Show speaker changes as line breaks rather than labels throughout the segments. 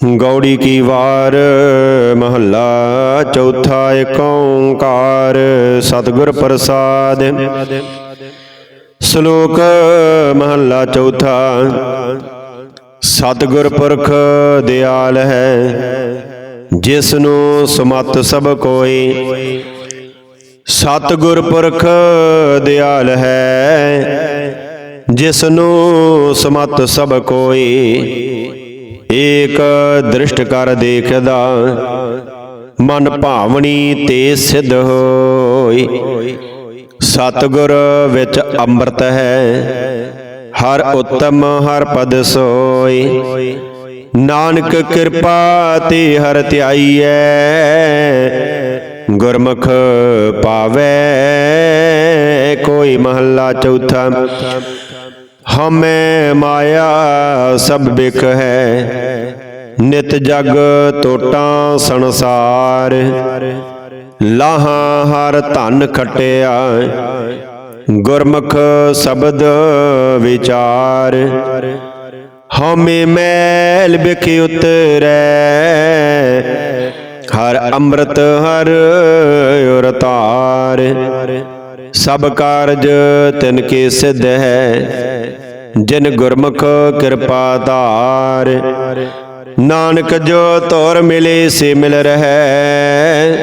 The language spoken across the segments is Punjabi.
ਗੌੜੀ ਕੀ ਵਾਰ, ਮਹੱਲਾ ਚੌਥਾ ਏਕ ਓੰਕਾਰ, ਸਤਿਗੁਰ ਪ੍ਰਸਾਦ। ਸ਼ਲੋਕ, ਮਹੱਲਾ ਚੌਥਾ, ਸਤਿਗੁਰ ਪੁਰਖ ਦਿਆਲ ਹੈ ਜਿਸ ਨੂੰ ਸਮਤ ਸਭ ਕੋਈ। ਸਤਿਗੁਰ ਪੁਰਖ ਦਿਆਲ ਹੈ ਜਿਸ ਨੂੰ ਸਮਤ ਸਭ ਕੋਈ। ਏਕ ਦ੍ਰਿਸ਼ਟ ਕਰ ਦੇਖਦਾ, ਮਨ ਭਾਵਣੀ ਤੇ ਸਿੱਧ ਹੋਈ। ਸਤਿਗੁਰ ਵਿੱਚ ਅੰਮ੍ਰਿਤ ਹੈ, ਹਰ ਉਤਮ, ਹਰ ਪਦ ਸੋਈ। ਨਾਨਕ ਕਿਰਪਾ ਤੇ ਹਰ ਧਿਆਈਐ, ਗੁਰਮੁਖ ਪਾਵੇ, ਕੋਈ ਮਹੱਲਾ ਚੌਥਾ। ਹਮੇ ਮਾਇਆ ਸਭ ਬਿਕ ਹੈ ਨਿਤ ਜਗ ਟੋਟਾਂ ਸੰਸਾਰ। ਲਾਹਾਂ ਹਰ ਧਨ ਖਟਿਆ, ਗੁਰਮੁਖ ਸ਼ਬਦ ਵਿਚਾਰ। ਹਮੇ ਮੈਲ ਬਿਖ ਉਤਰੈ, ਹਰ ਅੰਮ੍ਰਿਤ ਹਰ ਉਰਤਾਰ। ਸਭ ਕਾਰਜ ਤਿਨ ਕੇ ਸਿੱਧ ਹੈ ਜਿਨ ਗੁਰਮੁਖ ਕਿਰਪਾ ਧਾਰ। ਨਾਨਕ ਜੋ ਤੋਰ ਮਿਲੇ ਸੇ ਮਿਲ ਰਹੈ।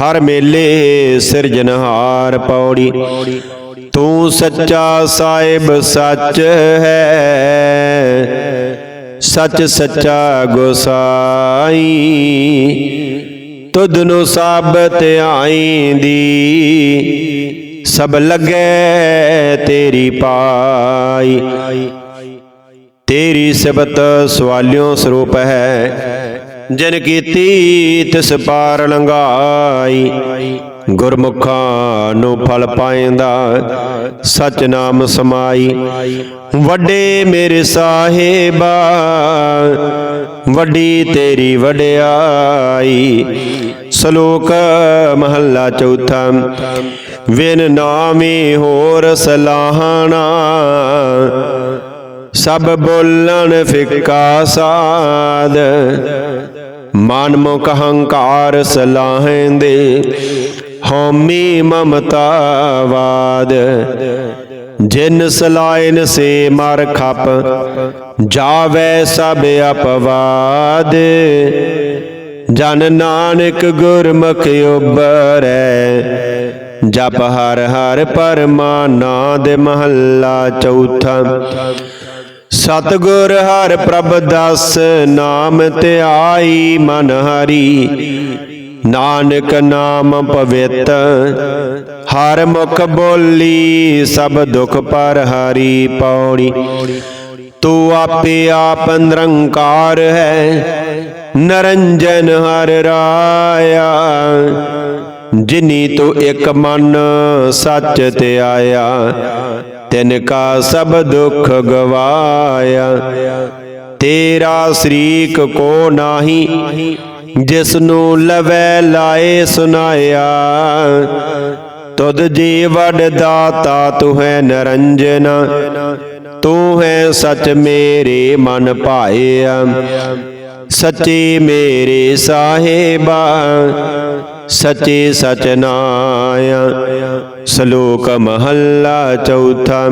ਹਰ ਮੇਲੇ ਸਿਰਜਨਹਾਰ ਪੌੜੀ। ਤੂੰ ਸੱਚਾ ਸਾਹਿਬ ਸੱਚ ਹੈ। ਸੱਚ ਸੱਚਾ ਗੋਸਾਈ। ਤੁਧ ਨੂੰ ਸਾਬਤ ਆਈਂਦੀ। ਸਭ ਲੱਗੇ ਤੇਰੀ ਪਾਈ। ਤੇਰੀ ਸਿਬਤ ਸਵਾਲਿਓ ਸਰੂਪ ਹੈ। ਜਿਨ ਕੀਤੀ ਤਿਸ ਪਾਰ ਲੰਘਾਈ, ਗੁਰਮੁਖਾਂ ਨੂੰ ਫਲ ਪਾਇੰਦਾ, ਸਚ ਨਾਮ ਸਮਾਈ। ਵੱਡੇ ਮੇਰੇ ਸਾਹਿਬਾ, ਵੱਡੀ ਤੇਰੀ ਵਡਿਆਈ। ਸ਼ਲੋਕ ਮਹੱਲਾ ਚੌਥਾ, ਵਿਨ ਨਾਮੀ ਹੋਰ ਸਲਾਹਣਾ ਸਭ ਬੋਲਣ ਫਿੱਕਾ ਸਾਧ। ਮਨ ਮੁਖ ਹੰਕਾਰ ਸਲਾਹੰਦੇ, ਹਉਮੀ ਮਮਤਾਵਾਦ ਜਿਨ ਸਲਾਇਨ ਸੇ ਮਰ ਖਪ, ਜਾਵੇ ਸਭ ਅਪਵਾਦ। ਜਨ ਨਾਨਕ ਗੁਰਮੁਖ ਉਬਰੈ ਜਪ ਹਰ ਹਰ ਪਰਮਾਨੰਦ ਮਹੱਲਾ ਚੌਥਾ। ਸਤਗੁਰ ਹਰ ਪ੍ਰਭ ਦਸ, ਨਾਮ ਧਿਆਈ ਮਨ ਹਰੀ। ਨਾਨਕ ਨਾਮ ਪਵਿੱਤ, ਹਰ ਮੁਖ ਬੋਲੀ ਸਭ ਦੁਖ ਪਰ ਹਰੀ ਪੌੜੀ। ਤੂੰ ਆਪੇ ਆਪ ਨਿਰੰਕਾਰ ਹੈ, ਨਰੰਜਨ ਹਰ ਰਾਇਆ। ਜਿਨੀ ਤੂੰ ਇੱਕ ਮਨ ਸੱਚ ਤੇ ਆਇਆ ਤਿਨ ਕਾ ਸਭ ਦੁੱਖ ਗਵਾਇਆ। ਤੇਰਾ ਸ਼ਰੀਕ ਕੋ ਨਾਹੀ ਜਿਸ ਨੂੰ ਲਵੈ ਲਾਏ ਸੁਨਾਇਆ। ਤੁਧ ਜੀ ਵਡ ਦਾਤਾ, ਤੂੰ ਹੈ ਨਰੰਜਨ। ਤੂੰ ਹੈ ਸਚ ਮੇਰੇ ਮਨ ਭਾਇਆ। ਸੱਚੇ ਮੇਰੇ ਸਾਹਿਬਾ, ਸਚੇ ਸਚਨਾਇਆ ਸ਼ਲੋਕ ਮਹੱਲਾ ਚੌਥਾ,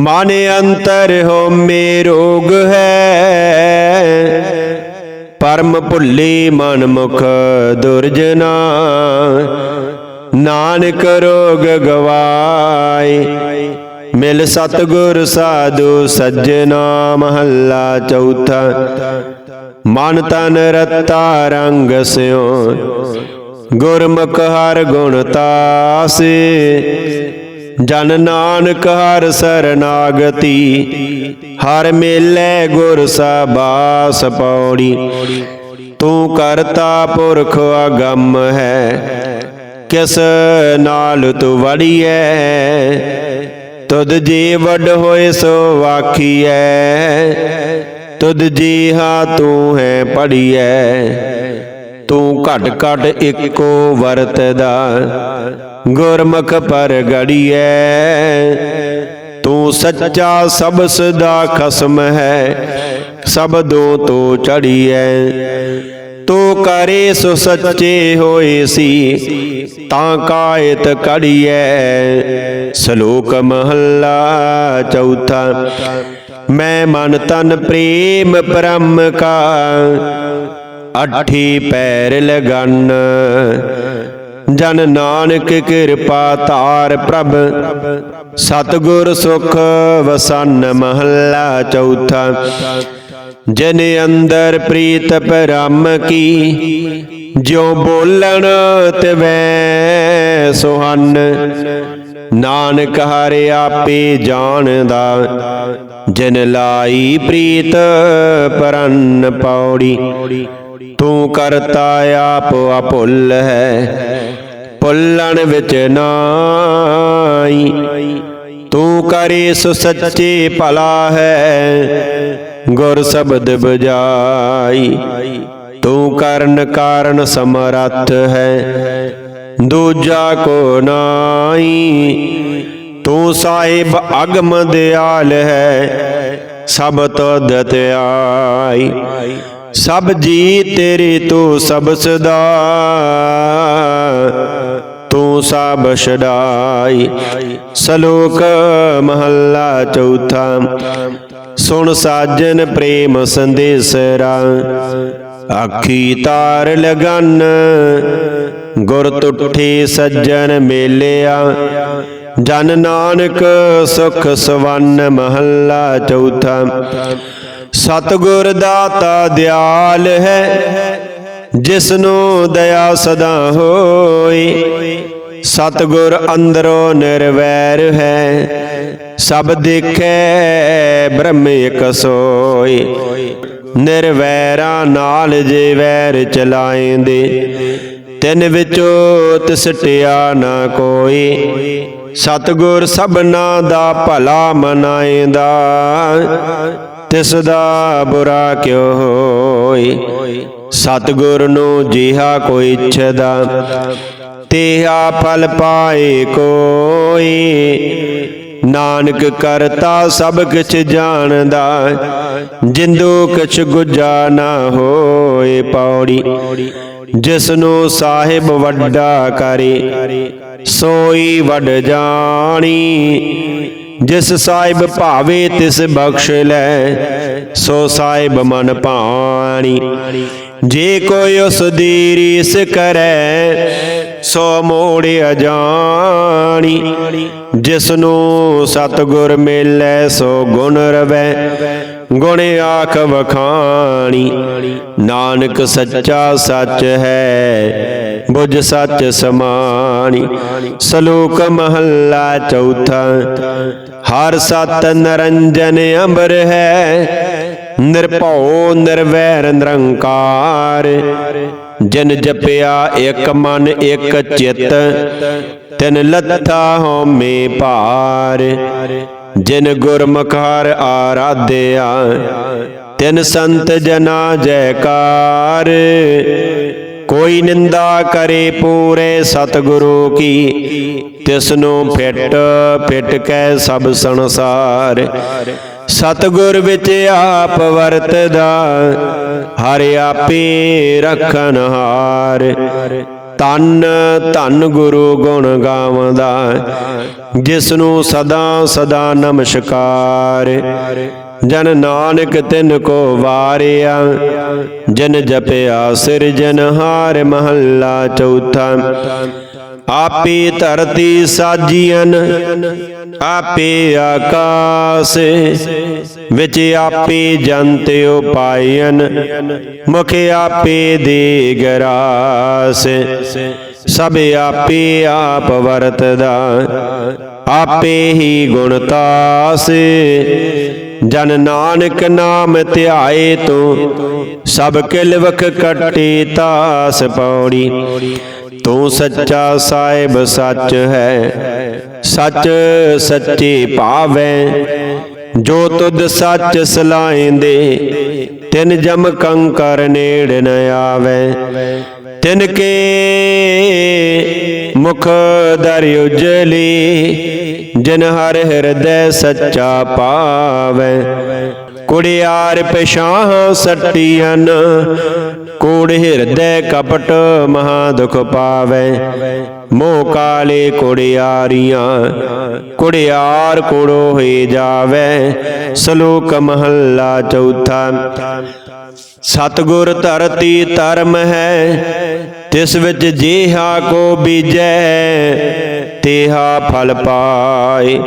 ਮਨ ਅੰਤਰ ਹੋ ਮੇ ਰੋਗ ਹੈ, ਪਰਮ ਭੁੱਲੀ ਮਨ ਮੁਖ ਦੁਰਜਨਾ ਨਾਨਕ ਰੋਗ ਗਵਾਈ ਮਿਲ ਸਤਗੁਰ ਸਾਧੂ ਸੱਜਣਾ ਮਹੱਲਾ ਚੌਥਾ, ਮਨ ਤਨ ਰਤਾ ਰੰਗ ਸਿਓ ਗੁਰਮੁਖ ਹਰ ਗੁਣ ਤਾਸੇ, ਜਨ ਨਾਨਕ ਹਰ ਸਰਨਾਗਤੀ, ਹਰ ਮੇਲੇ ਗੁਰ ਸਬਾਸ ਪੌੜੀ ਤੂੰ ਕਰਤਾ ਪੁਰਖ ਅਗੰਮ ਹੈ, ਕਿਸ ਨਾਲ ਤੂੰ ਵੜੀਐ? ਤੁਧ ਜੀ ਵੱਡ ਹੋਏ ਸੋ ਵਾਖੀਐ ਤੁਧ ਜੀ ਹਾ ਤੂੰ ਹੈ ਪੜੀਐ ਤੂੰ ਘਟ ਘਟ ਇੱਕੋ ਵਰਤਦਾ। ਗੁਰਮੁਖ ਪਰ ਗੜੀਐ। ਤੂੰ ਸੱਚਾ ਸਭ ਸਦਾ ਖਸਮ ਹੈ। ਸਬਦੋਂ ਤੋਂ ਚੜੀਐ। ਤੂੰ ਕਰੇ ਸੋ ਸੱਚੇ ਹੋਏ ਸੀ। ਤਾਂ ਕਾਇਤ ਕੜੀਐ। ਸ਼ਲੋਕ ਮਹੱਲਾ ਚੌਥਾ। ਮੈਂ ਮਨ ਤਨ ਪ੍ਰੇਮ ਪਰਮ ਕਾ। ਅੱਠੀ ਪੈਰ ਲਗਨ। ਜਨ ਨਾਨਕ ਕਿਰਪਾ ਧਾਰ ਪ੍ਰਭ। ਸਤਗੁਰ ਸੁਖ ਵਸਨ ਮਹੱਲਾ ਚੌਥਾ। ਜਨ ਅੰਦਰ ਪ੍ਰੀਤ ਪਰਮ ਕੀ, ਜਿਉ ਬੋਲਣ ਤਿਵੈ ਸੁਹਨ। ਨਾਨਕ ਹਰਿ ਆਪੇ ਜਾਣਦਾ, ਜਨ ਲਾਈ ਪ੍ਰੀਤ ਪਰਨ ਪੌੜੀ। ਤੂੰ ਕਰਤਾ ਆਪ ਅਭੁੱਲ ਹੈ ਭੁੱਲਣ ਵਿੱਚ ਨਾਈ। ਤੂੰ ਕਰੇ ਸੋ ਸੱਚੇ ਭਲਾ ਹੈ, ਗੁਰ ਸ਼ਬਦ ਬਜਾਈ ਤੂੰ ਕਰਨ ਕਾਰਨ ਸਮਰੱਥ ਹੈ, ਦੂਜਾ ਕੋ ਨਾਈ। ਤੂੰ ਸਾਹਿਬ ਅਗਮ ਦਿਆਲ ਹੈ, ਸਭ ਤੋਂ ਦਤਿਆਈ। ਸਭ ਜੀ ਤੇਰੇ ਤੂੰ ਸਭ ਸਦਾ, ਤੂੰ ਸਭ ਛਡਾਈ। ਸ਼ਲੋਕ ਮਹੱਲਾ ਚੌਥਾ, ਸੁਣ ਸਾਜਨ ਪ੍ਰੇਮ ਸੰਦੇਸਰਾ ਆਖੀ ਤਾਰ ਲਗਨ, ਗੁਰ ਤੁਠੇ ਸੱਜਣ ਮੇਲਿਆ। ਜਨ ਨਾਨਕ ਸੁਖ ਸਵਨ ਮਹੱਲਾ ਚੌਥਾ ਸਤਗੁਰ ਦਾਤਾ ਦਿਆਲ ਹੈ, ਜਿਸਨੂੰ ਦਇਆ ਸਦਾ ਹੋਈ। ਸਤਗੁਰ ਅੰਦਰੋਂ ਨਿਰਵੈਰ ਹੈ, ਸਭ ਦੇਖੈ, ਬ੍ਰਹਮ ਇਕ ਸੋਈ। ਨਿਰਵੈਰਾ ਨਾਲ ਜੇ ਵੈਰ ਚਲਾਏਂਦੇ, ਤਿੰਨ ਵਿੱਚੋਂ ਤਿਸਟਿਆ ਨਾ ਕੋਈ। ਸਤਗੁਰ ਸਭਨਾ ਦਾ ਭਲਾ ਮਨਾਏਂਦਾ ਤਿਸ ਦਾ ਬੁਰਾ ਕਿਉ ਹੋਈ? ਸਤਗੁਰ ਨੂੰ ਜਿਹਾ ਕੋਈ ਇੱਛਦਾ, ਤੇਹਾ ਫਲ ਪਾਏ ਕੋਈ। ਨਾਨਕ ਕਰਤਾ ਸਭ ਕਿਛ ਜਾਣਦਾ, ਜਿੰਦੂ ਕਿਛ ਗੁਜਾ ਨਾ ਹੋਏ ਪੌੜੀ। ਜਿਸ ਨੂੰ ਸਾਹਿਬ ਵੱਡਾ ਕਰੇ, ਸੋਈ ਵੱਡ ਜਾਣੀ। ਜਿਸ ਸਾਹਿਬ ਭਾਵੇ ਤਿਸ ਬਖਸ਼ ਲੈ, ਸੋ ਸਾਹਿਬ ਮਨ ਭਾਣੀ ਜੇ ਕੋਈ ਉਸ ਦੀ ਰੀਸ ਕਰੈ, ਸੋ ਮੋੜੇ ਅਜਾਣੀ। ਜਿਸ ਨੂੰ ਸਤਗੁਰ ਮਿਲੈ, ਸੋ ਗੁਣ ਰਵੈ, ਗੁਣ ਆਖ ਵਖਾਣੀ। ਨਾਨਕ ਸੱਚਾ ਸੱਚ ਹੈ। ਬੁਝ ਸੱਚ ਸਮਾਣੀ, ਸ਼ਲੋਕ ਮਹੱਲਾ ਚੌਥਾ। ਹਰ ਸਤ ਨਰੰਜਨ ਅੰਬਰ ਹੈ, ਨਿਰਭਉ ਨਿਰਵੈਰ ਨਿਰੰਕਾਰ। ਜਿਨ ਜਪਿਆ ਇੱਕ ਮਨ, ਇੱਕ ਚਿੱਤ, ਤਿਨ ਲੱਥਾ ਹਉਮੈ ਭਾਰ। ਜਿਨ ਗੁਰਮੁਖਾਰ ਆਰਾਧਿਆ, ਤਿਨ ਸੰਤ ਜਨਾ ਜੈਕਾਰ। ਕੋਈ ਨਿੰਦਾ ਕਰੇ ਪੂਰੇ ਸਤਿਗੁਰੂ ਕੀ ਤਿਸ ਨੂੰ ਫਿੱਟ ਕੈ ਸਭ ਸੰਸਾਰ। ਸਤਿਗੁਰ ਵਿੱਚ ਆਪ ਵਰਤਦਾ, ਹਰ ਆਪੇ ਰਖਨ ਹਾਰ। ਤਨ ਧਨ ਗੁਰੂ ਗੁਣ ਗਾਵਦਾ ਜਿਸ ਨੂੰ ਸਦਾ ਸਦਾ ਨਮਸਕਾਰ। ਜਨ ਨਾਨਕ ਤਿਨ ਕੋ ਵਾਰਿਆ, ਜਨ ਜਪਿਆ ਸਿਰਜਨਹਾਰ ਮਹੱਲਾ ਚੌਥਾ। ਆਪੇ ਧਰਤੀ ਸਾਜੀਨ ਆਪੇ ਆਕਾਸ, ਵਿੱਚ ਆਪੇ ਜੰਤ ਉਪਾਇਨ ਮੁਖ ਆਪੇ ਦੇ ਗਰਾਸ ਸਭ ਆਪੇ ਆਪ ਵਰਤਦਾ, ਆਪੇ ਹੀ ਗੁਣਤਾਸ ਜਨ ਨਾਨਕ ਨਾਮ ਧਿਆਏ ਤੂੰ, ਸਭ ਕਿਲ ਵਖ ਕਟੇ ਤਾਸ ਪੌੜੀ ਤੂੰ ਸੱਚਾ ਸਾਹਿਬ ਸੱਚ ਹੈ, ਸੱਚ ਸੱਚੇ ਭਾਵੈ। ਜੋ ਤੁਧ ਸੱਚ ਸਲਾਏਂਦੇ ਤਿਨ ਜਮ ਕੰਕਰ ਨੇੜ ਨ ਆਵੈ। ਤਿਨ ਕੇ ਮੁਖ ਦਰ ਉਜਲੀ, ਜਿਨ ਹਰ ਹਿਰਦੈ ਸੱਚਾ ਪਾਵੈ। ਕੁੜਿਆਰ ਪਛਾਹ ਸੱਟੀਆਂ ਕੂੜ ਹਿਰਦੈ ਕਪਟ ਮਹਾ ਦੁਖ ਪਾਵੈ। ਮੋਹ ਕਾਲੇ ਕੁੜਿਆਰੀਆਂ, ਕੁੜਿਆਰ ਕੁੜੋ ਹੋਏ ਜਾਵੈ। ਸ਼ਲੋਕ ਮਹੱਲਾ ਚੌਥਾ ਸਤਗੁਰ ਧਰਤੀ ਧਰਮ ਹੈ, ਤਿਸ ਵਿੱਚ ਜੇਹਾ ਕੋ ਬੀਜੈ, ਤੇਹਾ ਫਲ ਪਾਏ।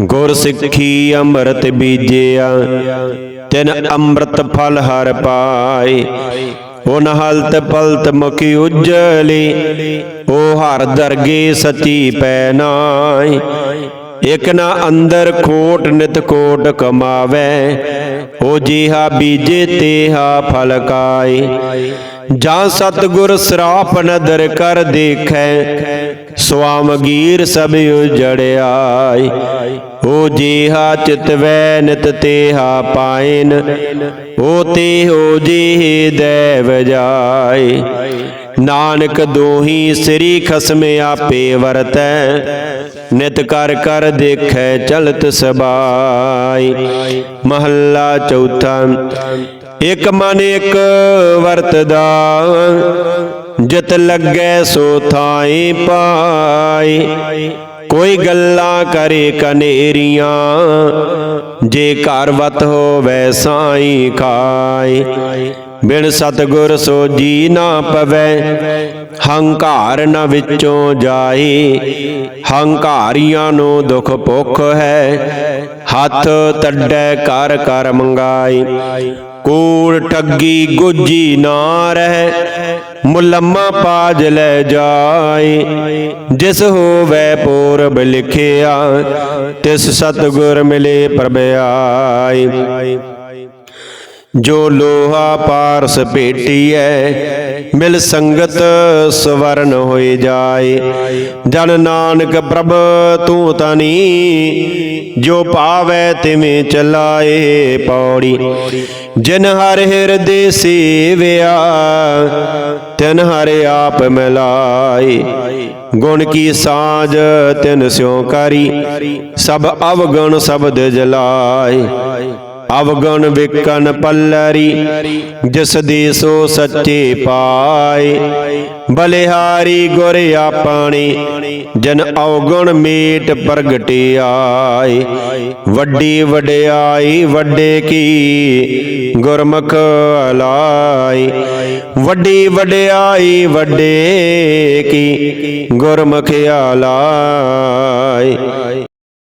ਗੁਰ ਸਿੱਖੀ ਅੰਮ੍ਰਿਤ ਬੀਜਿਆ, ਤਿਨ ਅੰਮ੍ਰਿਤ ਫਲ ਹਰ ਪਾਏ। ਉਹ ਹਲਤ ਪਲਤ ਮੁਖੀ ਉਜਲੀ, ਉਹ ਹਰ ਦਰਗੇ ਸਤੀ ਪੈ ਨਾਈ ਇਕ ਨਾ ਅੰਦਰ ਖੋਟ ਨਿਤ ਕੋਟ ਕਮਾਵੇ ਉਹ ਜਿਹਾ ਬੀਜੇ ਤੇਹਾ ਫਲ ਕਾਏ। ਜਾਂ ਸਤਗੁਰ ਸਰਾਪ ਨਦਰ ਕਰ ਦੇਖੈ, ਸੁਆਮਗੀਰ ਸਭ ਉਜੜਿਆਈ ਉਹ ਜੀਹਾ ਚਿਤਵੈ ਨਿਤ ਤੇਹਾ ਪਾਇਨ, ਉਹ ਤੇ ਹੋ ਜੀ ਦੇਵ ਜਾਏ। ਨਾਨਕ ਦੋਹੀ ਸ੍ਰੀ ਖਸਮ ਆਪੇ ਵਰਤੈ, ਨਿਤ ਕਰ ਕਰ ਦੇਖੈ ਚਲਤ ਸਬਾਈ। ਮਹੱਲਾ ਚੌਥਾ, ਇਕ ਮਨ ਇਕ ਵਰਤਦਾ, ਜਿਤ ਲੱਗੈ ਸੋ ਥਾਈ ਪਾਈ। ਕੋਈ ਗੱਲਾਂ ਕਰੇ ਕਨੇਰੀਆਂ, ਜੇ ਘਰ ਵਤ ਹੋਵੇ ਸਾਈ ਖਾਈ। ਬਿਨ ਸਤਗੁਰ ਸੋ ਜੀ ਨਾ ਪਵੈ, ਹੰਕਾਰ ਨ ਵਿੱਚੋਂ ਜਾਈ ਹੰਕਾਰੀਆਂ ਨੂੰ ਦੁਖ ਭੁੱਖ ਹੈ, ਹੱਥ ਤੱਡੈ ਕਰ ਕਰ ਮੰਗਾਈ ਕੂੜ ਠੱਗੀ ਗੁੱਜੀ ਨਾ ਰਹਿ, ਮੁਲੰਮਾ ਪਾਜ ਲੈ ਜਾਏ। ਜਿਸ ਹੋਵੇ ਪੂਰਬ ਲਿਖਿਆ, ਤਿਸ ਸਤਗੁਰ ਮਿਲੇ ਪ੍ਰਭ ਆਈ ਜੋ ਲੋਹਾ ਪਾਰਸ ਭੇਟੀਐ, ਮਿਲ ਸੰਗਤ ਸਵਰਨ ਹੋਏ ਜਾਏ। ਜਨ ਨਾਨਕ ਪ੍ਰਭ, ਤੂੰ ਤਨੀ, ਜੋ ਪਾਵੈ ਤਿਵੇਂ ਚਲਾਏ ਪੌੜੀ। ਜਿਨ ਹਰ ਹਿਰਦੇ ਸੇਵਿਆ, ਤਿਨ ਹਰ ਆਪ ਮਿਲਾਏ। ਗੁਣ ਕੀ ਸਾਜ ਤਿਨ ਸਿਉ ਕਰੀ, ਸਭ ਅਵਗੁਣ ਸ਼ਬਦ ਜਲਾਏ। ਅਵਗਣ ਵਿਕਨ ਪੱਲਰੀ, ਜਿਸ ਦੀ ਸੋ ਸੱਚੇ ਪਾਏ ਬਲਿਹਾਰੀ ਗੁਰ ਆਪਣੀ, ਜਨ ਅਵਗੁਣ ਮੀਟ ਪ੍ਰਗਟਿਆਈ ਵੱਡੀ ਵਡਿਆਈ, ਵੱਡੇ ਕੀ ਗੁਰਮੁਖ ਲਾਈ ਵੱਡੀ ਵਡਿਆਈ, ਵੱਡੇ ਕੀ ਗੁਰਮੁਖ ਅਲਾਈ।